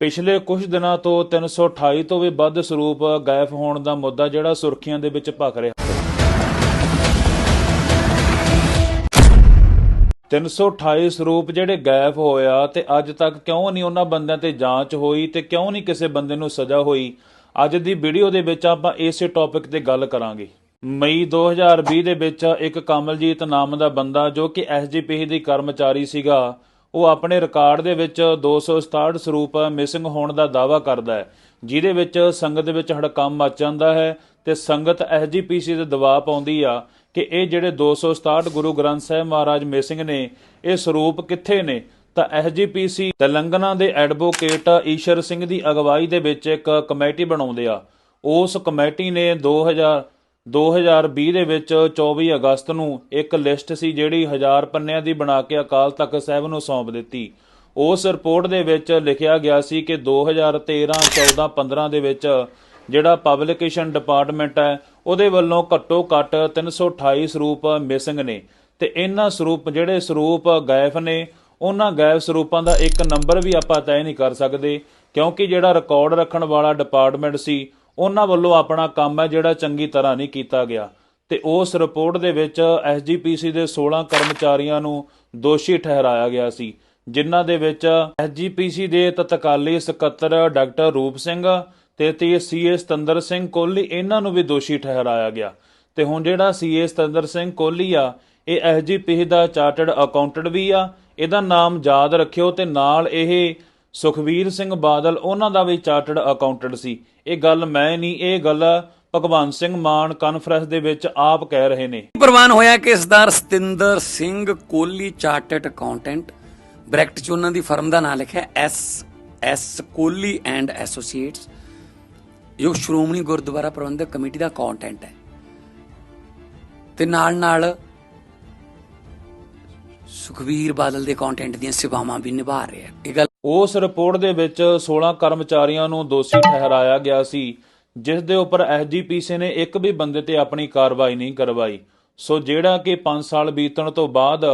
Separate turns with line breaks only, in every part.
ਪਿਛਲੇ ਕੁਝ ਦਿਨਾਂ ਤੋਂ 328 ਤੋਂ ਵੀ ਵੱਧ ਸਰੂਪ ਗਾਇਬ ਹੋਣ ਦਾ ਮੁੱਦਾ ਜਿਹੜਾ ਸੁਰਖੀਆਂ ਦੇ ਵਿੱਚ ਭਖ ਰਿਹਾ। 328 ਸਰੂਪ ਜਿਹੜੇ ਗਾਇਬ ਹੋਇਆ ਤੇ ਅੱਜ ਤੱਕ ਕਿਉਂ ਨਹੀਂ ਉਹਨਾਂ ਬੰਦਿਆਂ ਤੇ ਜਾਂਚ ਹੋਈ ਤੇ ਕਿਉਂ ਨਹੀਂ ਕਿਸੇ ਬੰਦੇ ਨੂੰ ਸਜ਼ਾ ਹੋਈ, ਅੱਜ ਦੀ ਵੀਡੀਓ ਦੇ ਵਿੱਚ ਆਪਾਂ ਇਸੇ ਟੌਪਿਕ ਤੇ ਗੱਲ ਕਰਾਂਗੇ। ਮਈ 2020 ਦੇ ਵਿੱਚ ਇੱਕ ਕਮਲਜੀਤ ਨਾਮ ਦਾ ਬੰਦਾ ਜੋ ਕਿ ਐਸਜੀਪੀ ਦੀ ਕਰਮਚਾਰੀ ਸੀਗਾ ਉਹ ਆਪਣੇ ਰਿਕਾਰਡ ਦੇ ਵਿੱਚ 267 ਸਰੂਪ ਮਿਸਿੰਗ ਹੋਣ ਦਾ ਦਾਅਵਾ ਕਰਦਾ ਹੈ, ਜਿਹਦੇ ਵਿੱਚ ਸੰਗਤ ਦੇ ਵਿੱਚ ਹੜਕੰਮ ਮਚ ਜਾਂਦਾ ਹੈ ਤੇ ਸੰਗਤ ਐਸਜੀਪੀਸੀ ਦੇ ਦਬਾਅ ਪਾਉਂਦੀ ਆ ਕਿ ਇਹ ਜਿਹੜੇ 267 ਗੁਰੂ ਗ੍ਰੰਥ ਸਾਹਿਬ ਮਹਾਰਾਜ ਮਿਸਿੰਗ ਨੇ, ਇਹ ਸਰੂਪ ਕਿੱਥੇ ਨੇ? ਤਾਂ ਐਸਜੀਪੀਸੀ ਤੇਲੰਗਨਾ ਦੇ ਐਡਵੋਕੇਟ ਈਸ਼ਰ ਸਿੰਘ ਦੀ ਅਗਵਾਈ ਦੇ ਵਿੱਚ ਇੱਕ ਕਮੇਟੀ ਬਣਾਉਂਦੇ ਆ। ਉਸ ਕਮੇਟੀ ਨੇ 2000 2020 ਦੇ ਵਿੱਚ 24 ਅਗਸਤ ਨੂੰ ਇੱਕ ਲਿਸਟ ਸੀ ਜਿਹੜੀ ਹਜ਼ਾਰ ਪੰਨਿਆਂ ਦੀ ਬਣਾ ਕੇ ਅਕਾਲ ਤਖਤ ਸਾਹਿਬ ਨੂੰ ਸੌਂਪ ਦਿੱਤੀ। ਉਸ ਰਿਪੋਰਟ ਦੇ ਵਿੱਚ ਲਿਖਿਆ ਗਿਆ ਸੀ ਕਿ 2013 14 15 ਦੇ ਵਿੱਚ ਜਿਹੜਾ ਪਬਲਿਕੇਸ਼ਨ ਡਿਪਾਰਟਮੈਂਟ ਹੈ, ਉਹਦੇ ਵੱਲੋਂ ਘੱਟੋ ਘੱਟ 328 ਸਰੂਪ ਮਿਸਿੰਗ ਨੇ ਤੇ ਇਹਨਾਂ ਸਰੂਪ ਜਿਹੜੇ ਸਰੂਪ ਗਾਇਬ ਨੇ, ਉਹਨਾਂ ਗਾਇਬ ਸਰੂਪਾਂ ਦਾ ਇੱਕ ਨੰਬਰ ਵੀ ਆਪਾਂ ਤੈਅ ਨਹੀਂ ਕਰ ਸਕਦੇ ਕਿਉਂਕਿ ਜਿਹੜਾ ਰਿਕਾਰਡ ਰੱਖਣ ਵਾਲਾ ਡਿਪਾਰਟਮੈਂਟ ਸੀ ਉਹਨਾਂ ਵੱਲੋਂ ਆਪਣਾ ਕੰਮ ਹੈ ਜਿਹੜਾ ਚੰਗੀ ਤਰ੍ਹਾਂ ਨਹੀਂ ਕੀਤਾ ਗਿਆ। ਤੇ ਉਸ ਰਿਪੋਰਟ ਦੇ ਵਿੱਚ ਐਸਜੀਪੀਸੀ ਦੇ 16 ਕਰਮਚਾਰੀਆਂ ਨੂੰ ਦੋਸ਼ੀ ਠਹਿਰਾਇਆ ਗਿਆ ਸੀ, ਜਿਨ੍ਹਾਂ ਦੇ ਵਿੱਚ ਐਸਜੀਪੀਸੀ ਦੇ ਤਤਕਾਲੀ ਸਕੱਤਰ ਡਾਕਟਰ ਰੂਪ ਸਿੰਘ ਤੇ ਤੇ ਸੀਏ ਸਤੰਦਰ ਸਿੰਘ ਕੋਹਲੀ, ਇਹਨਾਂ ਨੂੰ ਵੀ ਦੋਸ਼ੀ ਠਹਿਰਾਇਆ ਗਿਆ। ਤੇ ਹੁਣ ਜਿਹੜਾ ਸੀਏ ਸਤੰਦਰ ਸਿੰਘ ਕੋਹਲੀ ਆ, ਇਹ ਐਸਜੀਪੀ ਦਾ ਚਾਰਟਰਡ ਅਕਾਊਂਟੈਂਟ ਵੀ ਆ, ਇਹਦਾ ਨਾਮ ਯਾਦ ਰੱਖਿਓ ਤੇ ਨਾਲ ਇਹ ਸੁਖਵੀਰ ਸਿੰਘ ਬਾਦਲ, ਉਹਨਾਂ ਦਾ ਵੀ ਚਾਰਟਰਡ ਅਕਾਊਂਟੈਂਟ ਸੀ। ਇਹ ਗੱਲ ਮੈਂ ਨਹੀਂ, ਇਹ ਗੱਲ ਭਗਵੰਤ ਸਿੰਘ ਮਾਨ ਕਾਨਫਰੰਸ ਦੇ ਵਿੱਚ ਆਪ ਕਹਿ ਰਹੇ ਨੇ।
ਪ੍ਰਵਾਨ ਹੋਇਆ ਕਿ Sardar Satinder Singh Kohli, chartered accountant. Bracket ਚ ਉਹਨਾਂ ਦੀ ਫਰਮ ਦਾ ਨਾਮ ਲਿਖਿਆ, S S Kohli and associates. ਜੋ ਸ਼੍ਰੋਮਣੀ ਗੁਰਦੁਆਰਾ ਪ੍ਰਬੰਧਕ ਕਮੇਟੀ ਦਾ ਅਕਾਊਂਟੈਂਟ ਹੈ। ਤੇ ਨਾਲ ਨਾਲ ਸੁਖਵੀਰ ਬਾਦਲ ਦੇ ਅਕਾਊਂਟੈਂਟ ਦੀਆਂ ਸੇਵਾਵਾਂ ਵੀ ਨਿਭਾ ਰਿਹਾ ਹੈ। ਇਹ ਗੱਲ
ਉਸ ਰਿਪੋਰਟ ਦੇ ਵਿੱਚ 16 ਕਰਮਚਾਰੀਆਂ ਨੂੰ ਦੋਸ਼ੀ ਠਹਿਰਾਇਆ ਗਿਆ ਸੀ, ਜਿਸ ਦੇ ਉੱਪਰ ਐਸਜੀਪੀਸੀ ਨੇ ਇੱਕ ਵੀ ਬੰਦੇ ਤੇ ਆਪਣੀ ਕਾਰਵਾਈ ਨਹੀਂ ਕਰਵਾਈ। ਸੋ ਜਿਹੜਾ ਕਿ 5 ਸਾਲ ਬੀਤਣ ਤੋਂ ਬਾਅਦ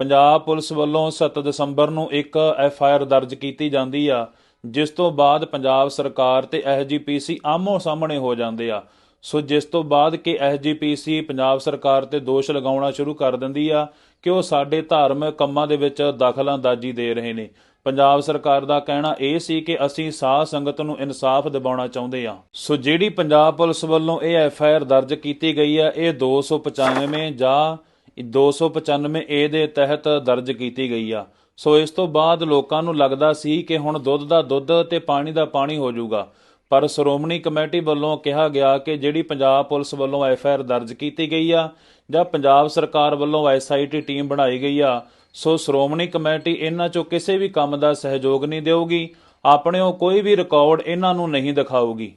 ਪੰਜਾਬ ਪੁਲਿਸ ਵੱਲੋਂ 7 ਦਸੰਬਰ ਨੂੰ ਇੱਕ ਐਫ ਆਈ ਆਰ ਦਰਜ ਕੀਤੀ ਜਾਂਦੀ ਆ, ਜਿਸ ਤੋਂ ਬਾਅਦ ਪੰਜਾਬ ਸਰਕਾਰ ਤੇ ਐਸਜੀਪੀਸੀ ਆਮੋ ਸਾਹਮਣੇ ਹੋ ਜਾਂਦੇ ਆ। ਸੋ ਜਿਸ ਤੋਂ ਬਾਅਦ ਕਿ ਐਸਜੀਪੀਸੀ ਪੰਜਾਬ ਸਰਕਾਰ ਤੇ ਦੋਸ਼ ਲਗਾਉਣਾ ਸ਼ੁਰੂ ਕਰ ਦਿੰਦੀ ਆ ਕਿ ਉਹ ਸਾਡੇ ਧਾਰਮਿਕ ਕੰਮਾਂ ਦੇ ਵਿੱਚ ਦਖਲਾਂਦਾਜ਼ੀ ਦੇ ਰਹੇ ਨੇ। ਪੰਜਾਬ ਸਰਕਾਰ ਦਾ ਕਹਿਣਾ ਇਹ ਸੀ ਕਿ ਅਸੀਂ ਸਾਧ ਸੰਗਤ ਨੂੰ ਇਨਸਾਫ ਦਿਵਾਉਣਾ ਚਾਹੁੰਦੇ ਹਾਂ। ਸੋ ਜਿਹੜੀ ਪੰਜਾਬ ਪੁਲਿਸ ਵੱਲੋਂ ਇਹ ਐਫ ਆਈ ਆਰ ਦਰਜ ਕੀਤੀ ਗਈ ਆ, ਇਹ 295 ਜਾਂ 295 ਏ ਦੇ ਤਹਿਤ ਦਰਜ ਕੀਤੀ ਗਈ ਆ। ਸੋ ਇਸ ਤੋਂ ਬਾਅਦ ਲੋਕਾਂ ਨੂੰ ਲੱਗਦਾ ਸੀ ਕਿ ਹੁਣ ਦੁੱਧ ਦਾ ਦੁੱਧ ਤੇ ਪਾਣੀ ਦਾ ਪਾਣੀ ਹੋ ਜਾਊਗਾ। ਪਰ ਸ਼੍ਰੋਮਣੀ ਕਮੇਟੀ ਵੱਲੋਂ ਕਿਹਾ ਗਿਆ ਕਿ ਜਿਹੜੀ ਪੰਜਾਬ ਪੁਲਿਸ ਵੱਲੋਂ ਐਫ ਆਈ ਆਰ ਦਰਜ ਕੀਤੀ ਗਈ ਆ ਜਾਂ ਪੰਜਾਬ ਸਰਕਾਰ ਵੱਲੋਂ ਐਸਆਈਟੀ ਟੀਮ ਬਣਾਈ ਗਈ ਆ, ਸੋ ਸ਼੍ਰੋਮਣੀ ਕਮੇਟੀ ਇਹਨਾਂ ਚੋਂ ਕਿਸੇ ਵੀ ਕੰਮ ਦਾ ਸਹਿਯੋਗ ਨਹੀਂ ਦੇਊਗੀ ਆਪਣੇੋਂ ਕੋਈ ਵੀ ਰਿਕਾਰਡ ਇਹਨਾਂ ਨੂੰ ਨਹੀਂ ਦਿਖਾਊਗੀ।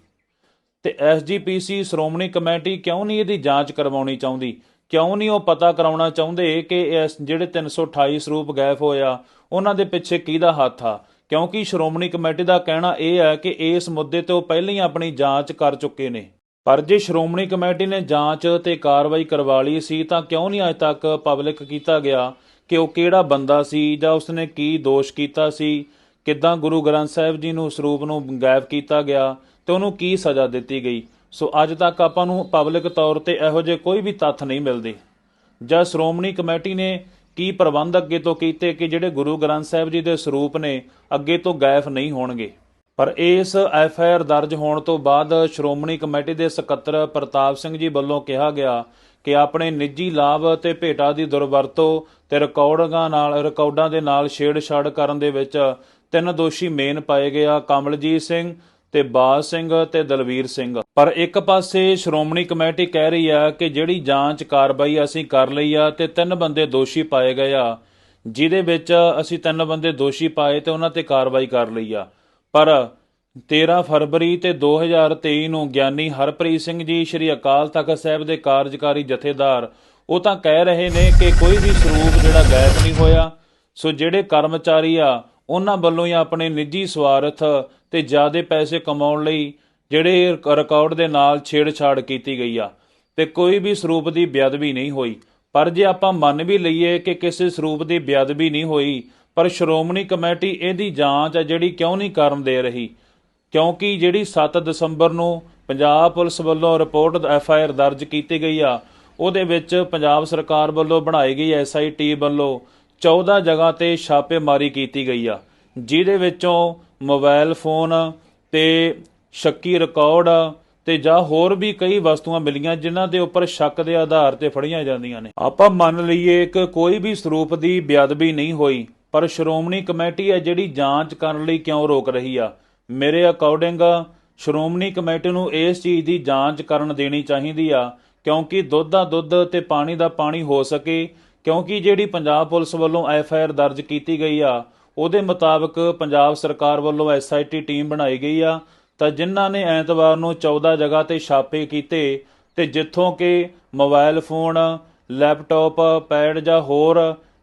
ਤੇ ਐਸਜੀਪੀਸੀ ਸ਼੍ਰੋਮਣੀ ਕਮੇਟੀ ਕਿਉਂ ਨਹੀਂ ਇਹਦੀ ਜਾਂਚ ਕਰਵਾਉਣੀ ਚਾਹੁੰਦੀ? ਕਿਉਂ ਨਹੀਂ ਉਹ ਪਤਾ ਕਰਾਉਣਾ ਚਾਹੁੰਦੇ ਕਿ ਇਸ ਜਿਹੜੇ 328 ਸਰੂਪ ਗਾਇਬ ਹੋਇਆ ਉਹਨਾਂ ਦੇ ਪਿੱਛੇ ਕਿਹਦਾ ਹੱਥ ਆ? ਕਿਉਂਕਿ ਸ਼੍ਰੋਮਣੀ ਕਮੇਟੀ ਦਾ ਕਹਿਣਾ ਇਹ ਹੈ ਕਿ ਇਸ ਮੁੱਦੇ ਤੇ ਉਹ ਪਹਿਲਾਂ ਹੀ ਆਪਣੀ ਜਾਂਚ ਕਰ ਚੁੱਕੇ ਨੇ। ਪਰ ਜੇ ਸ਼੍ਰੋਮਣੀ ਕਮੇਟੀ ਨੇ ਜਾਂਚ ਤੇ ਕਾਰਵਾਈ ਕਰਵਾ ਲਈ ਸੀ ਤਾਂ ਕਿਉਂ ਨਹੀਂ ਅਜੇ ਤੱਕ ਪਬਲਿਕ ਕੀਤਾ ਗਿਆ ਕਿ ਉਹ ਕਿਹੜਾ ਬੰਦਾ ਸੀ ਜਾਂ ਉਸਨੇ ਕੀ ਦੋਸ਼ ਕੀਤਾ ਸੀ, ਕਿੱਦਾਂ ਗੁਰੂ ਗ੍ਰੰਥ ਸਾਹਿਬ ਜੀ ਨੂੰ ਸਰੂਪ ਨੂੰ ਗਾਇਬ ਕੀਤਾ ਗਿਆ ਤੇ ਉਹਨੂੰ ਕੀ ਸਜ਼ਾ ਦਿੱਤੀ ਗਈ। ਸੋ ਅੱਜ ਤੱਕ ਆਪਾਂ ਨੂੰ ਪਬਲਿਕ ਤੌਰ ਤੇ ਇਹੋ ਜਿਹੇ ਕੋਈ ਵੀ ਤੱਥ ਨਹੀਂ ਮਿਲਦੇ। ਜਾਂ ਸ਼੍ਰੋਮਣੀ ਕਮੇਟੀ ਨੇ ਕੀ ਪ੍ਰਬੰਧ ਅੱਗੇ ਤੋਂ ਕੀਤੇ ਕਿ ਜਿਹੜੇ ਗੁਰੂ ਗ੍ਰੰਥ ਸਾਹਿਬ ਜੀ ਦੇ ਸਰੂਪ ਨੇ ਅੱਗੇ ਤੋਂ ਗਾਇਬ ਨਹੀਂ ਹੋਣਗੇ? ਪਰ ਇਸ ਐਫ ਆਈ ਆਰ ਦਰਜ ਹੋਣ ਤੋਂ ਬਾਅਦ ਸ਼੍ਰੋਮਣੀ ਕਮੇਟੀ ਦੇ ਸਕੱਤਰ ਪ੍ਰਤਾਪ ਸਿੰਘ ਜੀ ਵੱਲੋਂ ਕਿਹਾ ਗਿਆ ਕਿ ਆਪਣੇ ਨਿੱਜੀ ਲਾਭ ਅਤੇ ਭੇਟਾ ਦੀ ਦੁਰਵਰਤੋਂ ਤੇ ਰਿਕਾਰਡਾਂ ਨਾਲ, ਰਿਕਾਰਡਾਂ ਦੇ ਨਾਲ ਛੇੜਛਾੜ ਕਰਨ ਦੇ ਵਿੱਚ ਤਿੰਨ ਦੋਸ਼ੀ ਮੇਨ ਪਾਏ ਗਿਆ ਕਮਲਜੀਤ ਸਿੰਘ ਤੇ ਬਾਜ ਸਿੰਘ ਤੇ ਦਲਵੀਰ ਸਿੰਘ। ਪਰ ਇੱਕ ਪਾਸੇ ਸ਼੍ਰੋਮਣੀ ਕਮੇਟੀ ਕਹਿ ਰਹੀ ਆ ਕਿ ਜਿਹੜੀ ਜਾਂਚ ਕਾਰਵਾਈ ਅਸੀਂ ਕਰ ਲਈ ਆ ਤੇ ਤਿੰਨ ਬੰਦੇ ਦੋਸ਼ੀ ਪਾਏ ਗਏ ਆ, ਜਿਹਦੇ ਵਿੱਚ ਅਸੀਂ ਤਿੰਨ ਬੰਦੇ ਦੋਸ਼ੀ ਪਾਏ ਤੇ ਉਹਨਾਂ ਤੇ ਕਾਰਵਾਈ ਕਰ ਲਈ ਆ। ਪਰ 13 ਫਰਵਰੀ ਤੇ 2023 ਨੂੰ ਗਿਆਨੀ ਹਰਪ੍ਰੀਤ ਸਿੰਘ ਜੀ ਸ੍ਰੀ ਅਕਾਲ ਤਖਤ ਸਾਹਿਬ ਦੇ ਕਾਰਜਕਾਰੀ ਜਥੇਦਾਰ, ਉਹ ਤਾਂ ਕਹਿ ਰਹੇ ਨੇ ਕਿ ਕੋਈ ਵੀ ਸਰੂਪ ਜਿਹੜਾ ਗਾਇਬ ਨਹੀਂ ਹੋਇਆ। ਸੋ ਜਿਹੜੇ ਕਰਮਚਾਰੀ ਆ ਉਹਨਾਂ ਵੱਲੋਂ ਹੀ ਆਪਣੇ ਨਿੱਜੀ ਸਵਾਰਥ ਤੇ ਜ਼ਿਆਦਾ ਪੈਸੇ ਕਮਾਉਣ ਲਈ ਜਿਹੜੇ ਰਿਕਾਰਡ ਦੇ ਨਾਲ ਛੇੜਛਾੜ ਕੀਤੀ ਗਈ ਆ। ਤੇ ਕੋਈ ਵੀ ਸਰੂਪ ਦੀ ਬੇਅਦਬੀ ਨਹੀਂ ਹੋਈ। ਪਰ ਜੇ ਆਪਾਂ ਮੰਨ ਵੀ ਲਈਏ ਕਿ ਕਿਸੇ ਸਰੂਪ ਦੀ ਬੇਅਦਬੀ ਨਹੀਂ ਹੋਈ, ਪਰ ਸ਼੍ਰੋਮਣੀ ਕਮੇਟੀ ਇਹਦੀ ਜਾਂਚ ਹੈ ਜਿਹੜੀ ਕਿਉਂ ਨਹੀਂ ਕਰਨ ਦੇ ਰਹੀ? ਕਿਉਂਕਿ ਜਿਹੜੀ 7 ਦਸੰਬਰ ਨੂੰ ਪੰਜਾਬ ਪੁਲਿਸ ਵੱਲੋਂ ਰਿਪੋਰਟ ਐਫ ਆਈ ਆਰ ਦਰਜ ਕੀਤੀ ਗਈ ਆ, ਉਹਦੇ ਵਿੱਚ ਪੰਜਾਬ ਸਰਕਾਰ ਵੱਲੋਂ ਬਣਾਈ ਗਈ ਐਸ ਆਈ ਟੀ ਵੱਲੋਂ 14 ਜਗ੍ਹਾ ਤੇ ਛਾਪੇਮਾਰੀ ਕੀਤੀ ਗਈ ਆ, ਜਿਹਦੇ ਵਿੱਚੋਂ ਮੋਬਾਈਲ ਫੋਨ ਤੇ ਸ਼ੱਕੀ ਰਿਕਾਰਡ ਤੇ ਜਾਂ ਹੋਰ ਵੀ ਕਈ ਵਸਤੂਆਂ ਮਿਲੀਆਂ, ਜਿਨ੍ਹਾਂ ਦੇ ਉੱਪਰ ਸ਼ੱਕ ਦੇ ਆਧਾਰ ਤੇ ਫੜੀਆਂ ਜਾਂਦੀਆਂ ਨੇ। ਆਪਾਂ ਮੰਨ ਲਈਏ ਕਿ ਕੋਈ ਵੀ ਸਰੂਪ ਦੀ ਬੇਅਦਬੀ ਨਹੀਂ ਹੋਈ, ਪਰ ਸ਼੍ਰੋਮਣੀ ਕਮੇਟੀ ਹੈ ਜਿਹੜੀ ਜਾਂਚ ਕਰਨ ਲਈ ਕਿਉਂ ਰੋਕ ਰਹੀ ਆ? ਮੇਰੇ ਅਕੋਰਡਿੰਗ ਸ਼੍ਰੋਮਣੀ ਕਮੇਟੀ ਨੂੰ ਇਸ ਚੀਜ਼ ਦੀ ਜਾਂਚ ਕਰਨ ਦੇਣੀ ਚਾਹੀਦੀ ਆ, ਕਿਉਂਕਿ ਦੁੱਧ ਦਾ ਦੁੱਧ ਤੇ ਪਾਣੀ ਦਾ ਪਾਣੀ ਹੋ ਸਕੇ ਕਿਉਂਕਿ ਜਿਹੜੀ ਪੰਜਾਬ ਪੁਲਿਸ ਵੱਲੋਂ ਐਫ ਆਈ ਆਰ ਦਰਜ ਕੀਤੀ ਗਈ ਆ, ਉਹਦੇ ਮੁਤਾਬਕ ਪੰਜਾਬ ਸਰਕਾਰ ਵੱਲੋਂ ਐਸ ਆਈ ਟੀ ਟੀਮ ਬਣਾਈ ਗਈ ਆ। ਤਾਂ ਜਿਨ੍ਹਾਂ ਨੇ ਐਤਵਾਰ ਨੂੰ 14 ਜਗ੍ਹਾ ਤੇ ਛਾਪੇ ਕੀਤੇ ਤੇ ਜਿੱਥੋਂ ਕਿ ਮੋਬਾਈਲ ਫੋਨ, ਲੈਪਟਾਪ, ਪੈਡ ਜਾਂ ਹੋਰ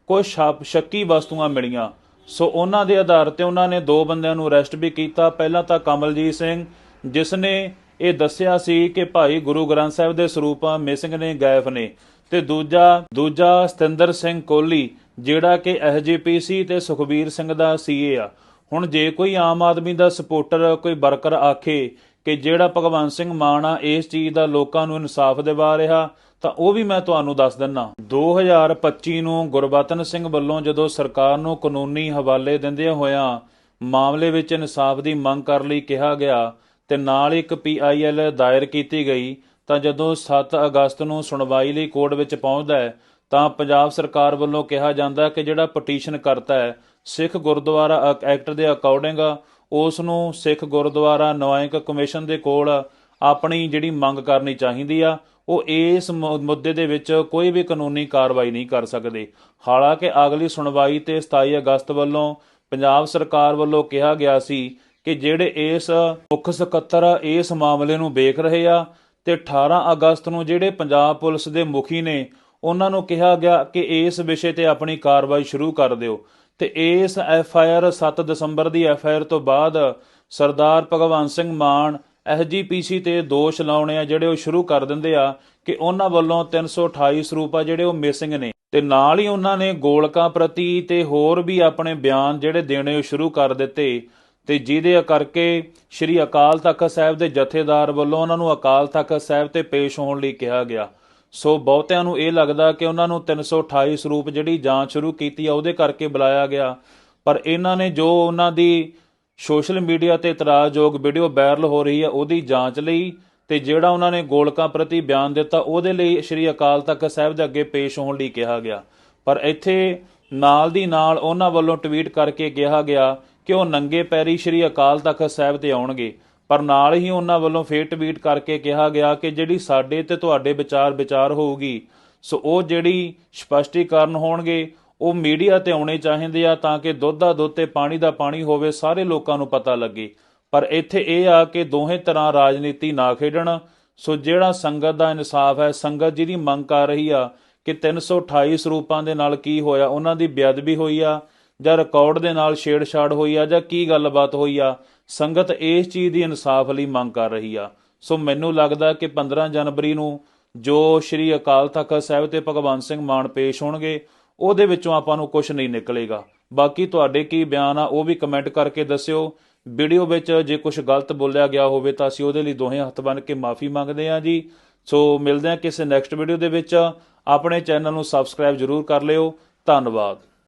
ਕੁਝ ਸ਼ੱਕੀ ਵਸਤੂਆਂ ਮਿਲੀਆਂ। ਸੋ ਉਹਨਾਂ ਦੇ ਆਧਾਰ ਤੇ ਉਹਨਾਂ ਨੇ ਦੋ ਬੰਦਿਆਂ ਨੂੰ ਅਰੈਸਟ ਵੀ ਕੀਤਾ। ਪਹਿਲਾਂ ਤਾਂ ਕਮਲਜੀਤ ਸਿੰਘ, ਜਿਸ ਨੇ ਇਹ ਦੱਸਿਆ ਸੀ ਕਿ ਭਾਈ ਗੁਰੂ ਗ੍ਰੰਥ ਸਾਹਿਬ ਦੇ ਸਰੂਪ ਮਿਸਿੰਗ ਨੇ, ਗਾਇਬ ਨੇ। ਤੇ ਦੂਜਾ ਦੂਜਾ ਸਤਿੰਦਰ ਸਿੰਘ ਕੋਹਲੀ, ਜਿਹੜਾ ਕਿ ਐਸਜੀਪੀਸੀ ਤੇ ਸੁਖਬੀਰ ਸਿੰਘ ਦਾ ਸੀਏ ਆ। ਹੁਣ ਜੇ ਕੋਈ ਆਮ ਆਦਮੀ ਦਾ ਸਪੋਰਟਰ ਕੋਈ ਵਰਕਰ ਆਖੇ ਕਿ ਜਿਹੜਾ ਭਗਵੰਤ ਸਿੰਘ ਮਾਨ ਆ, ਇਸ ਚੀਜ਼ ਦਾ ਲੋਕਾਂ ਨੂੰ ਇਨਸਾਫ ਦਿਵਾ ਰਿਹਾ, ਤਾਂ ਉਹ ਵੀ ਮੈਂ ਤੁਹਾਨੂੰ ਦੱਸ ਦਿੰਨਾ। 2025 ਨੂੰ ਗੁਰਬਤਨ ਸਿੰਘ ਵੱਲੋਂ ਜਦੋਂ ਸਰਕਾਰ ਨੂੰ ਕਾਨੂੰਨੀ ਹਵਾਲੇ ਦਿੰਦਿਆਂ ਹੋਇਆਂ ਮਾਮਲੇ ਵਿੱਚ ਇਨਸਾਫ ਦੀ ਮੰਗ ਕਰਨ ਲਈ ਕਿਹਾ ਗਿਆ, ਤੇ ਨਾਲ ਇੱਕ ਪੀਆਈਐਲ ਦਾਇਰ ਕੀਤੀ ਗਈ ਤਾਂ ਜਦੋਂ 7 ਅਗਸਤ ਨੂੰ ਸੁਣਵਾਈ ਲਈ ਕੋਰਟ ਵਿੱਚ ਪਹੁੰਚਦਾ ਹੈ, ਤਾਂ ਪੰਜਾਬ ਸਰਕਾਰ ਵੱਲੋਂ ਕਿਹਾ ਜਾਂਦਾ ਕਿ ਜਿਹੜਾ ਪਟੀਸ਼ਨ ਕਰਤਾ ਹੈ, ਸਿੱਖ ਗੁਰਦੁਆਰਾ ਐਕ- ਐਕਟ ਦੇ ਅਕੋਰਡਿੰਗ ਉਸ ਨੂੰ ਸਿੱਖ ਗੁਰਦੁਆਰਾ ਨਵਾਇਕ ਕਮਿਸ਼ਨ ਦੇ ਕੋਲ ਆਪਣੀ ਜਿਹੜੀ ਮੰਗ ਕਰਨੀ ਚਾਹੀਦੀ ਆ, ਉਹ ਇਸ ਮੁ- ਮੁੱਦੇ ਦੇ ਵਿੱਚ ਕੋਈ ਵੀ ਕਾਨੂੰਨੀ ਕਾਰਵਾਈ ਨਹੀਂ ਕਰ ਸਕਦੇ। ਹਾਲਾਂਕਿ ਅਗਲੀ ਸੁਣਵਾਈ ਤੇ 27 ਅਗਸਤ ਵੱਲੋਂ ਪੰਜਾਬ ਸਰਕਾਰ ਵੱਲੋਂ ਕਿਹਾ ਗਿਆ ਸੀ ਕਿ ਜਿਹੜੇ ਇਸ ਮੁੱਖ ਸਕੱਤਰ ਇਸ ਮਾਮਲੇ ਨੂੰ ਵੇਖ ਰਹੇ ਆ ਤੇ 18 ਅਗਸਤ ਨੂੰ ਜਿਹੜੇ ਪੰਜਾਬ ਪੁਲਿਸ ਦੇ ਮੁਖੀ ਨੇ, ਉਹਨਾਂ ਨੂੰ ਕਿਹਾ ਗਿਆ ਕਿ ਇਸ ਵਿਸ਼ੇ ਤੇ ਆਪਣੀ ਕਾਰਵਾਈ ਸ਼ੁਰੂ ਕਰ ਦਿਓ। ਤੇ ਇਸ ਐਫ ਆਈ ਆਰ 7 ਦਸੰਬਰ ਦੀ ਐਫ ਆਈ ਆਰ ਤੋਂ ਬਾਅਦ ਸਰਦਾਰ ਭਗਵੰਤ ਸਿੰਘ ਮਾਨ ਐਸਜੀਪੀਸੀ ਤੇ ਦੋਸ਼ ਲਾਉਣੇ ਆ, ਜਿਹੜੇ ਉਹ ਸ਼ੁਰੂ ਕਰ ਦਿੰਦੇ ਆ ਕਿ ਉਹਨਾਂ ਵੱਲੋਂ 328 ਸਰੂਪ ਆ ਜਿਹੜੇ ਉਹ ਮਿਸਿੰਗ ਨੇ। ਤੇ ਨਾਲ ਹੀ ਉਹਨਾਂ ਨੇ ਗੋਲਕਾਂ ਪ੍ਰਤੀ ਤੇ ਹੋਰ ਵੀ ਆਪਣੇ ਬਿਆਨ ਜਿਹੜੇ ਦੇਣੇ ਸ਼ੁਰੂ ਕਰ ਦਿੱਤੇ। ਤੇ ਜਿਹਦੇ ਕਰਕੇ ਸ੍ਰੀ ਅਕਾਲ ਤਖਤ ਸਾਹਿਬ ਦੇ ਜਥੇਦਾਰ ਵੱਲੋਂ ਉਹਨਾਂ ਨੂੰ ਅਕਾਲ ਤਖਤ ਸਾਹਿਬ ਤੇ ਪੇਸ਼ ਹੋਣ ਲਈ ਕਿਹਾ ਗਿਆ। ਸੋ ਬਹੁਤਿਆਂ ਨੂੰ ਇਹ ਲੱਗਦਾ ਕਿ ਉਹਨਾਂ ਨੂੰ 328 ਸਰੂਪ ਜਿਹੜੀ ਜਾਂਚ ਸ਼ੁਰੂ ਕੀਤੀ ਆ, ਉਹਦੇ ਕਰਕੇ ਬੁਲਾਇਆ ਗਿਆ। ਪਰ ਇਹਨਾਂ ਨੇ ਜੋ ਉਹਨਾਂ ਦੀ ਸੋਸ਼ਲ ਮੀਡੀਆ ਤੇ ਇਤਰਾਜ਼ਯੋਗ ਵੀਡੀਓ ਵਾਇਰਲ ਹੋ ਰਹੀ ਹੈ ਉਹਦੀ ਜਾਂਚ ਲਈ ਤੇ ਜਿਹੜਾ ਉਹਨਾਂ ਨੇ ਗੋਲਕਾਂ ਪ੍ਰਤੀ ਬਿਆਨ ਦਿੱਤਾ, ਉਹਦੇ ਲਈ ਸ੍ਰੀ ਅਕਾਲ ਤਖਤ ਸਾਹਿਬ ਦੇ ਅੱਗੇ ਪੇਸ਼ ਹੋਣ ਲਈ ਕਿਹਾ ਗਿਆ। ਪਰ ਇੱਥੇ ਨਾਲ ਦੀ ਨਾਲ ਉਹਨਾਂ ਵੱਲੋਂ ਟਵੀਟ ਕਰਕੇ ਕਿਹਾ ਗਿਆ ਕਿ ਉਹ ਨੰਗੇ ਪੈਰੀ ਸ੍ਰੀ ਅਕਾਲ ਤਖਤ ਸਾਹਿਬ ਤੇ ਆਉਣਗੇ। ਪਰ ਨਾਲ ਹੀ ਉਹਨਾਂ ਵੱਲੋਂ ਫੇਰ ਟਵੀਟ ਕਰਕੇ ਕਿਹਾ ਗਿਆ ਕਿ ਜਿਹੜੀ ਸਾਡੇ ਤੇ ਤੁਹਾਡੇ ਵਿਚਾਰ ਵਿਚਾਰ ਹੋਊਗੀ, ਸੋ ਉਹ ਜਿਹੜੀ ਸਪਸ਼ਟੀਕਰਨ ਹੋਣਗੇ, ਉਹ ਮੀਡੀਆ ਤੇ ਆਉਣੇ ਚਾਹੀਦੇ ਆ ਤਾਂ ਕਿ ਦੁੱਧ ਦਾ ਦੁੱਧ ਤੇ ਪਾਣੀ ਦਾ ਪਾਣੀ ਹੋਵੇ, ਸਾਰੇ ਲੋਕਾਂ ਨੂੰ ਪਤਾ ਲੱਗੇ। ਪਰ ਇੱਥੇ ਇਹ ਆ ਕਿ ਦੋਹੇ ਤਰ੍ਹਾਂ ਰਾਜਨੀਤੀ ਨਾ ਖੇਡਣ, ਸੋ ਜਿਹੜਾ ਸੰਗਤ ਦਾ ਇਨਸਾਫ ਹੈ, ਸੰਗਤ ਜਿਹਦੀ ਮੰਗ ਕਰ ਰਹੀ ਆ ਕਿ 328 ਸਰੂਪਾਂ ਦੇ ਨਾਲ ਕੀ ਹੋਇਆ, ਉਹਨਾਂ ਦੀ ਬੇਅਦਬੀ ਹੋਈ ਆ ਜਾਂ ਰਿਕਾਰਡ ਦੇ ਨਾਲ ਛੇੜਛਾੜ ਹੋਈ ਆ ਜਾਂ ਕੀ ਗੱਲਬਾਤ ਹੋਈ ਆ, ਸੰਗਤ ਇਸ ਚੀਜ਼ ਦੀ ਇਨਸਾਫ ਲਈ ਮੰਗ ਕਰ ਰਹੀ ਆ। ਸੋ ਮੈਨੂੰ ਲੱਗਦਾ ਕਿ 15 ਜਨਵਰੀ ਨੂੰ ਜੋ ਸ਼੍ਰੀ ਅਕਾਲ ਤਖਤ ਸਾਹਿਬ ਤੇ ਭਗਵੰਤ ਸਿੰਘ ਮਾਨ ਪੇਸ਼ ਹੋਣਗੇ, ਉਹਦੇ ਵਿੱਚੋਂ ਆਪਾਂ ਨੂੰ ਕੁਝ ਨਹੀਂ ਨਿਕਲੇਗਾ। ਬਾਕੀ ਤੁਹਾਡੇ ਕੀ ਬਿਆਨ ਆ, ਉਹ ਵੀ ਕਮੈਂਟ ਕਰਕੇ ਦੱਸਿਓ। ਵੀਡੀਓ ਵਿੱਚ ਜੇ ਕੁਝ ਗਲਤ ਬੋਲਿਆ ਗਿਆ ਹੋਵੇ ਤਾਂ ਅਸੀਂ ਉਹਦੇ ਲਈ ਦੋਹੇ ਹੱਥ ਬੰਨ ਕੇ ਮਾਫੀ ਮੰਗਦੇ ਹਾਂ ਜੀ। ਸੋ ਮਿਲਦੇ ਹਾਂ ਕਿਸੇ ਨੈਕਸਟ ਵੀਡੀਓ ਦੇ ਵਿੱਚ। ਆਪਣੇ ਚੈਨਲ ਨੂੰ ਸਬਸਕ੍ਰਾਈਬ ਜਰੂਰ ਕਰ ਲਿਓ। ਧੰਨਵਾਦ।